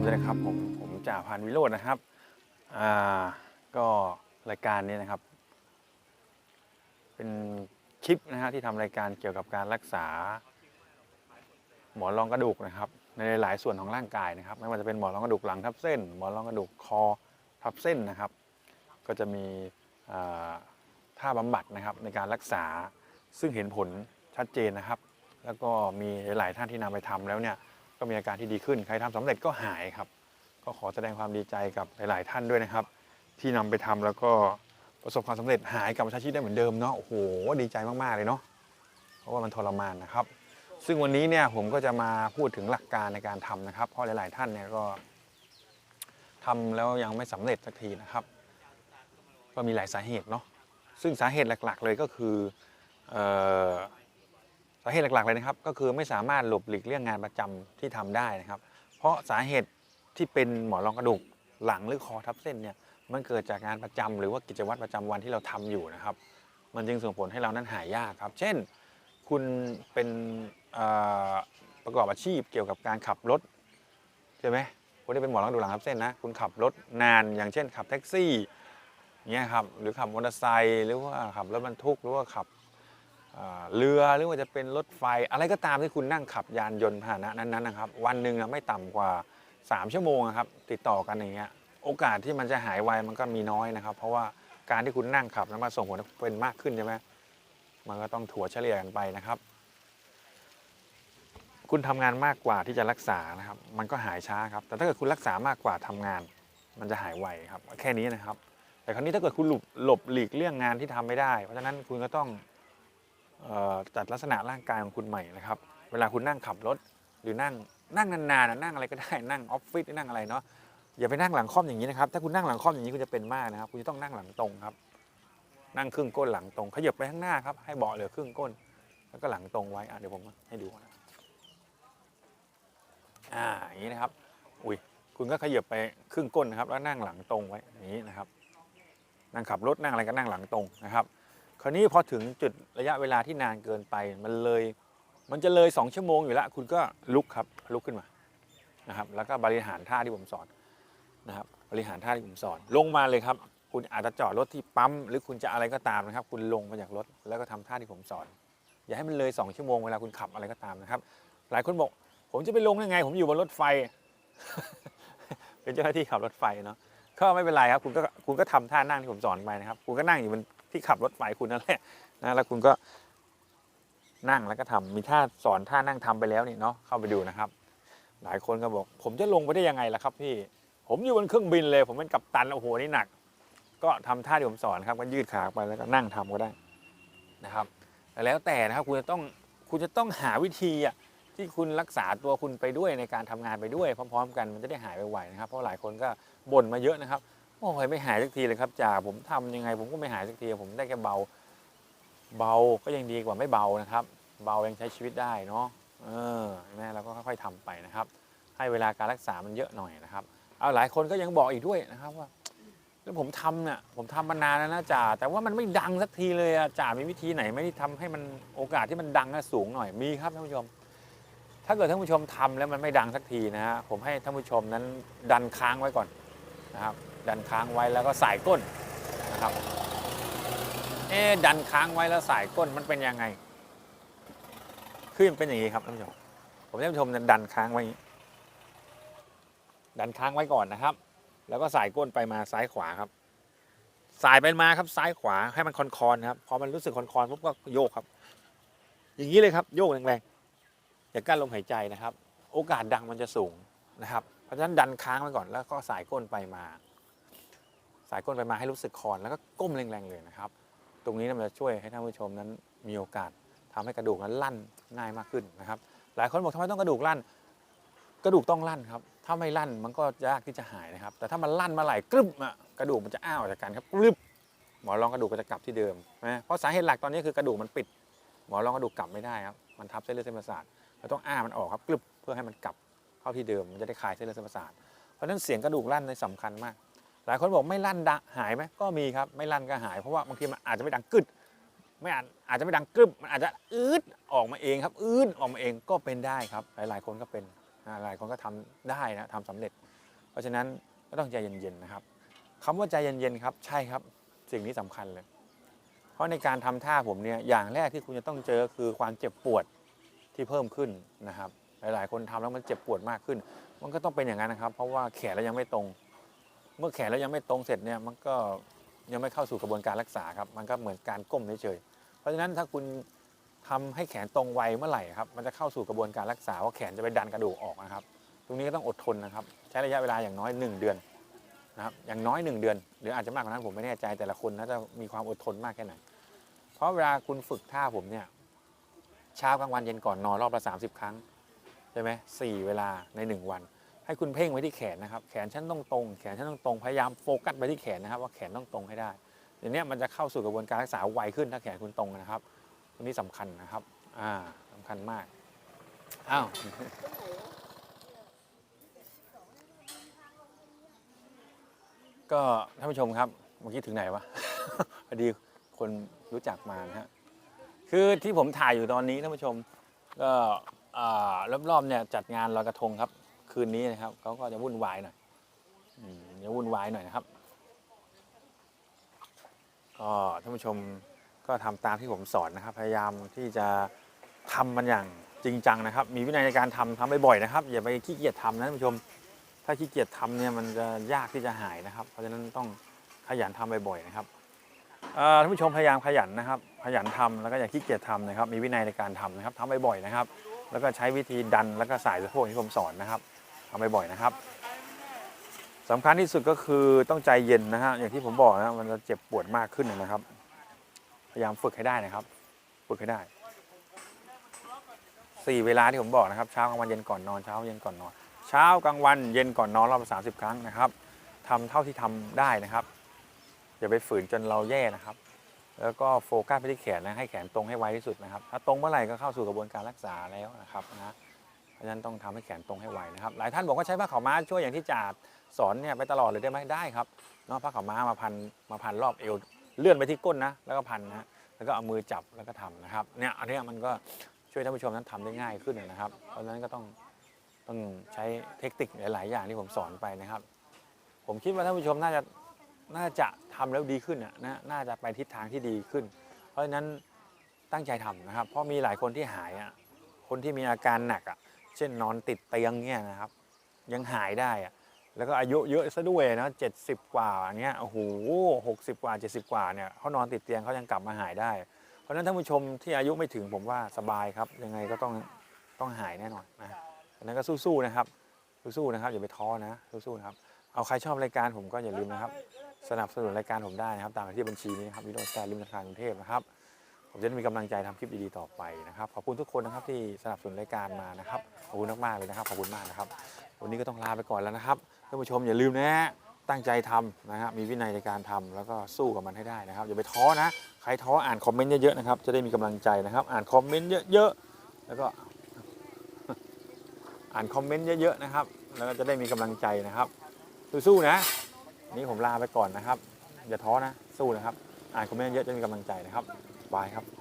มด้วยนะครับ ผมผมจ่าพันวิโรจน์นะครับอ่าก็รายการนี้นะครับ เป็นคลิปนะฮะที่ทำรายการเกี่ยวกับการรักษา หมอนรองกระดูกนะครับ ในหลายส่วนของร่างกายนะครับ ไม่ว่าจะเป็นหมอนรองกระดูกหลังทับเส้น หมอนรองกระดูกคอทับเส้นนะครับ ก็จะมีอ่าท่าบำบัดนะครับในการรักษาซึ่งเห็นผลชัดเจนนะครับ แล้วก็มีหลายท่านที่นำไปทำแล้วเนี่ย ก็มีอาการที่ดีขึ้น ใครทำสำเร็จก็หายครับ ก็ขอแสดงความดีใจกับหลาย ๆ ท่านด้วยนะครับ ที่นำไปทำแล้วก็ประสบความสำเร็จหายกลับมาใช้ชีวิตได้เหมือนเดิมเนาะโอ้โหดีใจมาก ๆ เลยเนาะเพราะว่ามันทรมานนะครับ ซึ่งวันนี้เนี่ยผมก็จะมาพูดถึงหลักการในการทำนะครับ เพราะหลาย ๆ ท่านเนี่ยก็ทำแล้วยังไม่สำเร็จสักทีนะครับ ก็มีหลายสาเหตุเนาะซึ่งสาเหตุหลัก ๆ เลยก็คืออ สาเหตุหลักๆเลยนะครับ ก็คือไม่สามารถหลบหลีกเลี่ยงงานประจำที่ทำได้นะครับ เพราะสาเหตุที่เป็นหมอนรองกระดูกหลังหรือคอทับเส้นเนี่ยมันเกิดจากงานประจำหรือว่ากิจวัตรประจำวันที่เราทำอยู่นะครับ มันจึงส่งผลให้เรานั้นหายยากครับ เช่น คุณเป็นประกอบอาชีพเกี่ยวกับการขับรถใช่ไหมคนที่เป็นหมอนรองกระดูกหลังทับเส้นนะคุณขับรถนานอย่างเช่นขับแท็กซี่เงี้ยครับหรือขับมอเตอร์ไซค์หรือว่าขับรถบรรทุกหรือว่าขับ เรือหรือว่าจะเป็นรถไฟอะไรก็ตามที่คุณนั่งขับยานยนต์พาหนะนั้นๆนะครับ วันหนึ่งไม่ต่ำกว่า 3 ชั่วโมงอะครับติดต่อกันอย่างเงี้ยโอกาสที่มันจะหายไวมันก็มีน้อยนะครับ เพราะว่าการที่คุณนั่งขับนั้นมาส่งผลเป็นมากขึ้นใช่ไหมมันก็ต้องถัวเฉลี่ยกันไปนะครับ คุณทำงานมากกว่าที่จะรักษานะครับ มันก็หายช้าครับ แต่ถ้าเกิดคุณรักษามากกว่าทำงาน มันจะหายไวครับแค่นี้นะครับ แต่คราวนี้ถ้าเกิดคุณหลบหลบหลีกเลี่ยงงานที่ทำไม่ได้ เพราะฉะนั้นคุณก็ต้อง จัดลักษณะร่างกายของคุณใหม่นะครับ เวลาคุณนั่งขับรถ หรือนั่งนั่งนานๆนะนั่งอะไรก็ได้นั่งออฟฟิศนั่งอะไรเนาะอย่าไปนั่งหลังค่อมอย่างนี้นะครับ ถ้าคุณนั่งหลังค่อมอย่างนี้คุณจะเป็นมากนะครับ คุณจะต้องนั่งหลังตรงครับ นั่งครึ่งก้นหลังตรงขยับไปข้างหน้าครับให้เบาะเหลือครึ่งก้น แล้วก็หลังตรงไว้อะเดี๋ยวผมให้ดูนะอ่าอย่างนี้นะครับอุ้ยคุณก็ขยับไปครึ่งก้นนะครับ แล้วนั่งหลังตรงไว้อย่างนี้นะครับ นั่งขับรถนั่งอะไรก็นั่งหลังตรงนะครับ คราวนี้พอถึงจุดระยะเวลาที่นานเกินไปมันเลย มันจะเลย 2 ชั่วโมงอยู่แล้วคุณก็ลุกครับลุกขึ้นมานะครับ แล้วก็บริหารท่าที่ผมสอนนะครับ บริหารท่าที่ผมสอน ลงมาเลยครับ คุณอาจจะจอดรถที่ปั๊มหรือคุณจะอะไรก็ตามนะครับ คุณลงมาจากรถแล้วก็ทำท่าที่ผมสอน อย่าให้มันเลย 2 ชั่วโมงเวลาคุณขับอะไรก็ตามนะครับ หลายคนบอกผมจะไปลงได้ไง ผมอยู่บนรถไฟ เป็นเจ้าหน้าที่ขับรถไฟเนาะก็ไม่เป็นไรครับ คุณก็คุณก็ทำท่านั่งที่ผมสอนไปนะครับ คุณก็นั่งอยู่บน ที่ขับรถไฟคุณนั่นแหละนะแล้วคุณก็นั่งแล้วก็ทำมีท่าสอนท่านั่งทำไปแล้วนี่เนาะเข้าไปดูนะครับ หลายคนก็บอก ผมจะลงไปได้ยังไงล่ะครับพี่ผมอยู่บนเครื่องบินเลย ผมเป็นกัปตันโอ้โหนี่หนัก ก็ทำท่าที่ผมสอนครับก็ยืดขาไปแล้วก็นั่งทำก็ได้นะครับแแล้วแต่นะครับคุณจะต้องคุณจะต้องหาวิธีอะที่คุณรักษาตัวคุณไปด้วยในการทำงานไปด้วยพร้อม ๆ กันมันจะได้หายไวๆนะครับ เพราะหลายคนก็บ่นมาเยอะนะครับ โอ้ยไม่หายสักทีเลยครับจ่าผมทำยังไง ผมก็ไม่หายสักที ผมได้แค่เบา เบาก็ยังดีกว่าไม่เบานะครับ เบายังใช้ชีวิตได้เนาะเออแม่เราก็ค่อยๆทำไปนะครับ ให้เวลาการรักษามันเยอะหน่อยนะครับ เอาหลายคนก็ยังบอกอีกด้วยนะครับว่าแล้วผมทำเนี่ยผมทำมานานแล้วนะจ่าแต่ว่ามันไม่ดังสักทีเลยอะจ่ามีวิธีไหนไหม่ได้ทำให้มันโอกาสที่มันดังสูงหน่อยมีครับท่านผู้ชม ถ้าเกิดท่านผู้ชมทำแล้วมันไม่ดังสักทีนะฮะผมให้ท่านผู้ชมนั้นดันค้างไว้ก่อนนะครับดันค้างไว้แล้วก็สายก้นนะครับเอ๊ดันค้างไว้แล้วสายก้นมันเป็นยังไงคือมันเป็นอย่างนี้ครับท่านผู้ชมผมให้ท่านผู้ชมดันค้างไว้อย่างนี้ดันค้างไว้ก่อนนะครับ แล้วก็สายก้นไปมาซ้ายขวาครับ สายไปมาครับซ้ายขวาให้มันคอนคอนครับพอมันรู้สึกคอนคอนปุ๊บก็โยกครับ อย่างนี้เลยครับ โยกแรงๆอย่ากั้นลมหายใจนะครับ โอกาสดังมันจะสูงนะครับ เพราะฉะนั้นดันค้างไว้ก่อนแล้วก็สายก้นไปมา สายก้นไปมาให้รู้สึกคอนแล้วก็ก้มแรงๆเลยนะครับ ตรงนี้มันจะช่วยให้ท่านผู้ชมนั้นมีโอกาสทำให้กระดูกนั้นลั่นง่ายมากขึ้นนะครับ หลายคนบอกทำไมต้องกระดูกลั่น กระดูกต้องลั่นครับ ถ้าไม่ลั่นมันก็ยากที่จะหายนะครับ แต่ถ้ามันลั่นมาไหร่กรึบอะกระดูกมันจะอ้าวจากกันครับกรึบหมอรองกระดูกก็จะกลับที่เดิมนะเพราะสาเหตุหลักตอนนี้คือกระดูกมันปิด หมอรองกระดูกกลับไม่ได้ครับ มันทับเส้นเลือดเส้นประสาทเราต้องอ้ามันออกครับกรึบเพื่อให้มันกลับเข้าที่เดิม มันจะได้คลายเส้นเลือดเส้นประสาท เพราะฉะนั้นเสียงกระดูกลั่นในสำคัญมาก ลายคนบอกไม่ลั่นดะหายไหมก็มีครับไม่ลั่นก็หายเพราะว่าบางทีมันอาจจะไม่ดังกึดไม่อาจอาจจะไม่ดังกรึบมันอาจจะอืดออกมาเองครับ อืดออกมาเองก็เป็นได้ครับ หลายๆ คนก็เป็นหลายคนก็ทำได้นะทำสำเร็จ เพราะฉะนั้นก็ต้องใจเย็นๆนะครับคำว่าใจเย็นๆครับ ใช่ครับสิ่งนี้สำคัญเลย เพราะในการทำท่าผมเนี่ยอย่างแรกที่คุณจะต้องเจอคือความเจ็บปวดที่เพิ่มขึ้นนะครับ หลายๆ คนทำแล้วมันเจ็บปวดมากขึ้น มันก็ต้องเป็นอย่างนั้นนะครับ เพราะว่าแขนเรายังไม่ตรง เมื่อแขนเรายังไม่ตรงเสร็จเนี่ยมันก็ยังไม่เข้าสู่กระบวนการรักษาครับ มันก็เหมือนการก้มเฉยๆเพราะฉะนั้นถ้าคุณทำให้แขนตรงไวเมื่อไหร่ครับมันจะเข้าสู่กระบวนการรักษาว่าแขนจะไปดันกระดูกออกนะครับ ตรงนี้ก็ต้องอดทนนะครับ ใช้ระยะเวลาอย่างน้อย 1 เดือนนะครับอย่างน้อย 1 เดือน หรืออาจจะมากกว่านั้นผมไม่แน่ใจแต่ละคนน่าจะมีความอดทนมากแค่ไหนเพราะเวลาคุณฝึกท่าผมเนี่ยเช้ากลางวันเย็นก่อนนอนรอบละ30 ครั้งใช่ไหมสี่เวลาใน 1 วัน ให้คุณเพ่งไว้ที่แขนนะครับ แขนฉันต้องตรง แขนฉันต้องตรง พยายามโฟกัสไปที่แขนนะครับว่าแขนต้องตรงให้ได้เดี๋ยวนี้มันจะเข้าสู่กระบวนการรักษาไวขึ้นถ้าแขนคุณตรงนะครับตรงนี้สำคัญนะครับ อ่าสำคัญมาก อ้าวก็ท่านผู้ชมครับเมื่อกี้ถึงไหนวะพอดีคนรู้จักมานะฮะคือที่ผมถ่ายอยู่ตอนนี้ท่านผู้ชมก็อ่ารอบๆเนี่ยจัดงานลอยกระทงครับ คืนนี้นะครับเขาก็จะวุ่นวายหน่อยอืมจะวุ่นวายหน่อยนะครับก็ท่านผู้ชมก็ทำตามที่ผมสอนนะครับ พยายามที่จะทำมันอย่างจริงจังนะครับ มีวินัยในการทำทำบ่อยๆนะครับ อย่าไปขี้เกียจทำนะท่านผู้ชม ถ้าขี้เกียจทำเนี่ยมันจะยากที่จะหายนะครับ เพราะฉะนั้นต้องขยันทำบ่อยๆนะครับท่านผู้ชมพยายามขยันนะครับ ขยันทำแล้วก็อย่าขี้เกียจทำนะครับ มีวินัยในการทำนะครับทำบ่อยๆนะครับ แล้วก็ใช้วิธีดันแล้วก็สายสะโพกที่ผมสอนนะครับ ทำบ่อยๆนะครับสำคัญที่สุดก็คือต้องใจเย็นนะฮะอย่างที่ผมบอกนะมันจะเจ็บปวดมากขึ้นนะครับ พยายามฝึกให้ได้นะครับ ฝึกให้ได้สี่เวลาที่ผมบอกนะครับเช้ากลางวันเย็นก่อนนอนเช้าเย็นก่อนนอน เช้ากลางวันเย็นก่อนนอนรอบละสาครั้งนะครับทำเท่าที่ทำได้นะครับอย่าไปฝืนจนเราแย่นะครับ แล้วก็โฟกัสไปที่แขนนะให้แขนตรงให้ไวที่สุดนะครับ ถ้าตรงเมื่อไหร่ก็เข้าสู่กระบวนการรักษาแล้วนะครับนะ ราะฉะนั้นต้องทำให้แขนตรงให้ไวนะครับ หลายท่านบอกว่าใช้ผ้าขาวม้าช่วยอย่างที่จ่าสอนเนี่ยไปตลอดเลยได้ไหมได้ครับเนาะผ้าขาวม้ามาพันมาพันรอบเอวเลื่อนไปที่ก้นนะแล้วก็พันนะแล้วก็เอามือจับแล้วก็ทำนะครับเนี่ยอันนี้มันก็ช่วยท่านผู้ชมนั้นทำได้ง่ายขึ้นนะครับ เพราะฉะนั้นก็ต้องต้องใช้เทคนิคหลาย ๆ อย่างที่ผมสอนไปนะครับ ผมคิดว่าท่านผู้ชมน่าจะน่าจะทำแล้วดีขึ้นนะนะน่าจะไปทิศทางที่ดีขึ้น เพราะฉะนั้นตั้งใจทำนะครับ เพราะมีหลายคนที่หายอะคนที่มีอาการหนักอะ เช่นนอนติดเตียงเนี่ยนะครับ ยังหายได้อะแล้วก็อายุเยอะซะด้วยนะเจ็ดสิบกว่าเนี้ยโอ้โหหกสิบกว่าเจ็ดสิบกว่าเนี่ยเขานอนติดเตียงเขายังกลับมาหายได้ เพราะฉะนั้นท่านผู้ชมที่อายุไม่ถึงผมว่าสบายครับ ยังไงก็ต้องต้องหายแน่นอนนะอันนั้นก็สู้ๆนะครับ สู้ๆนะครับอย่าไปท้อนะสู้ๆนะครับเอาใครชอบรายการผมก็อย่าลืมนะครับ สนับสนุนรายการผมได้นะครับ ตามที่บัญชีนี้นะครับวิโรจน์แซริมธนาคารกรุงเทพนะครับ ผมจะได้มีกำลังใจทำคลิปดีๆต่อไปนะครับ ขอบคุณทุกคนนะครับที่สนับสนุนรายการมานะครับ ขอบคุณมากๆเลยนะครับ ขอบคุณมากนะครับ วันนี้ก็ต้องลาไปก่อนแล้วนะครับท่านผู้ชมอย่าลืมนะตั้งใจทำนะครับมีวินัยในการทำแล้วก็สู้กับมันให้ได้นะครับอย่าไปท้อนะ ใครท้ออ่านคอมเมนต์เยอะๆนะครับ จะได้มีกำลังใจนะครับ อ่านคอมเมนต์เยอะๆแล้วก็ อ่านคอมเมนต์เยอะๆนะครับ แล้วก็จะได้มีกำลังใจนะครับ สู้ๆนะ นี่ผมลาไปก่อนนะครับ อย่าท้อนะ สู้นะครับ อ่านคอมเมนต์เยอะจะมีกำลังใจนะครับ บายครับ